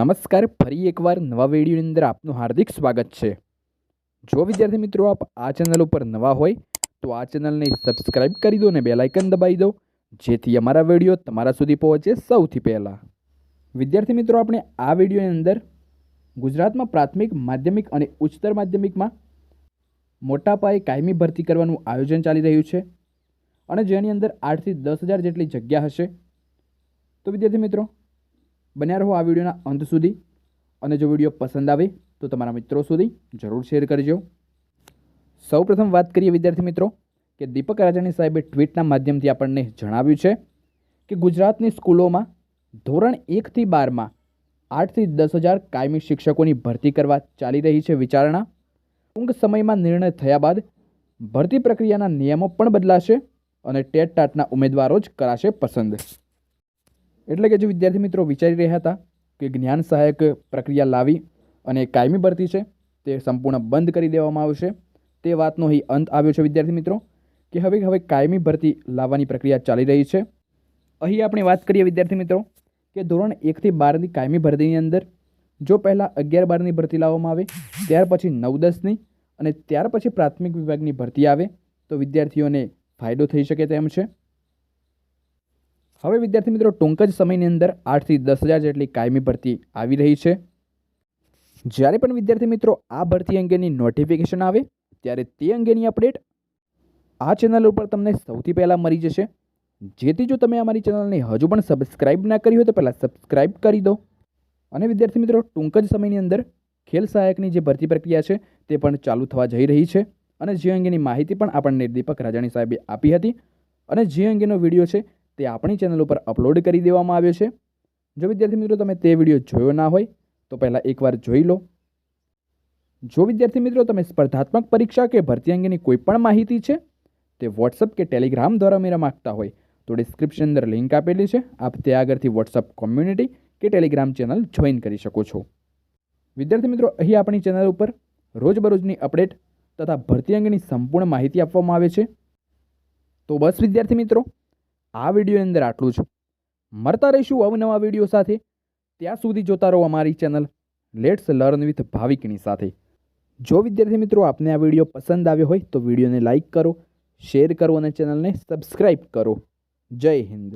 નમસ્કાર, ફરી એકવાર નવા વિડીયોની અંદર આપનું હાર્દિક સ્વાગત છે. જો વિદ્યાર્થી મિત્રો આપ આ ચેનલ ઉપર નવા હોય, તો આ ચેનલને સબસ્ક્રાઇબ કરી દો અને બેલાઇકન દબાવી દો, જેથી અમારા વીડિયો તમારા સુધી પહોંચે સૌથી પહેલાં. વિદ્યાર્થી મિત્રો, આપણે આ વિડીયોની અંદર ગુજરાતમાં પ્રાથમિક, માધ્યમિક અને ઉચ્ચતર માધ્યમિકમાં મોટા પાયે કાયમી ભરતી કરવાનું આયોજન ચાલી રહ્યું છે અને જેની અંદર આઠથી દસ હજાર જેટલી જગ્યા હશે. તો વિદ્યાર્થી મિત્રો બન્યા રહો આ વિડીયોના અંત સુધી. અને જો વીડિયો પસંદ આવે તો તમારા મિત્રો સુધી જરૂર શેર કરજો. સૌપ્રથમ વાત કરીએ વિદ્યાર્થી મિત્રો કે દીપક રાજાણી સાહેબે ટ્વીટના માધ્યમથી આપણને જણાવ્યું છે કે ગુજરાતની સ્કૂલોમાં ધોરણ એકથી બારમાં આઠથી દસ હજાર કાયમી શિક્ષકોની ભરતી કરવા ચાલી રહી છે વિચારણા. ટૂંક સમયમાં નિર્ણય થયા બાદ ભરતી પ્રક્રિયાના નિયમો પણ બદલાશે અને ટેટ ટાટના ઉમેદવારો જ કરાશે પસંદ. એટલે કે જે વિદ્યાર્થી મિત્રો વિચારી રહ્યા હતા કે જ્ઞાન સહાયક પ્રક્રિયા લાવી અને કાયમી ભરતી છે, તે સંપૂર્ણ બંધ કરી દેવામાં આવશે, તે વાતનો અહીં અંત આવ્યો છે વિદ્યાર્થી મિત્રો, કે હવે હવે કાયમી ભરતી લાવવાની પ્રક્રિયા ચાલી રહી છે. અહીં આપણે વાત કરીએ વિદ્યાર્થી મિત્રો, કે ધોરણ એકથી બારની કાયમી ભરતીની અંદર, જો પહેલાં અગિયાર બારની ભરતી લાવવામાં આવે, ત્યાર પછી નવ દસની અને ત્યાર પછી પ્રાથમિક વિભાગની ભરતી આવે, તો વિદ્યાર્થીઓને ફાયદો થઈ શકે તેમ છે. હવે વિદ્યાર્થી મિત્રો, ટૂંક જ સમયની અંદર આઠથી દસ હજાર જેટલી કાયમી ભરતી આવી રહી છે. જ્યારે પણ વિદ્યાર્થી મિત્રો આ ભરતી અંગેની નોટિફિકેશન આવે, ત્યારે તે અંગેની અપડેટ આ ચેનલ ઉપર તમને સૌથી પહેલાં મળી જશે. જેથી જો તમે અમારી ચેનલને હજુ પણ સબસ્ક્રાઇબ ના કરી હોય, તો પહેલાં સબસ્ક્રાઇબ કરી દો. અને વિદ્યાર્થી મિત્રો, ટૂંક જ સમયની અંદર ખેલ સહાયકની જે ભરતી પ્રક્રિયા છે, તે પણ ચાલુ થવા જઈ રહી છે. અને જે અંગેની માહિતી પણ આપણને દીપક રાજાણી સાહેબે આપી હતી. અને જે અંગેનો વીડિયો છે તે આપણી ચેનલ ઉપર અપલોડ કરી દેવામાં આવ્યો છે. જો વિદ્યાર્થી મિત્રો તમે તે વીડિયો જોયો ના હોય, તો પહેલાં એકવાર જોઈ લો. જો વિદ્યાર્થી મિત્રો તમે સ્પર્ધાત્મક પરીક્ષા કે ભરતી અંગેની કોઈપણ માહિતી છે, તે વોટ્સઅપ કે ટેલિગ્રામ દ્વારા મેળવવા માગતા હોય, તો ડિસ્ક્રિપ્શન અંદર લિંક આપેલી છે. આપ તે આગળથી વોટ્સઅપ કોમ્યુનિટી કે ટેલિગ્રામ ચેનલ જોઈન કરી શકો છો. વિદ્યાર્થી મિત્રો, અહીં આપણી ચેનલ ઉપર રોજબરોજની અપડેટ તથા ભરતી અંગેની સંપૂર્ણ માહિતી આપવામાં આવે છે. તો બસ વિદ્યાર્થી મિત્રો આ વિડીયોની અંદર આટલું જ. મળતા રહીશું અવનવા વીડિયો સાથે. ત્યાં સુધી જોતા રહો અમારી ચેનલ લેટ્સ લર્ન વિથ ભાવિકની સાથે. જો વિદ્યાર્થી મિત્રો આપને આ વીડિયો પસંદ આવ્યો હોય તો વિડીયોને લાઇક કરો, શેર કરો અને ચેનલને સબસ્ક્રાઈબ કરો. જય હિન્દ.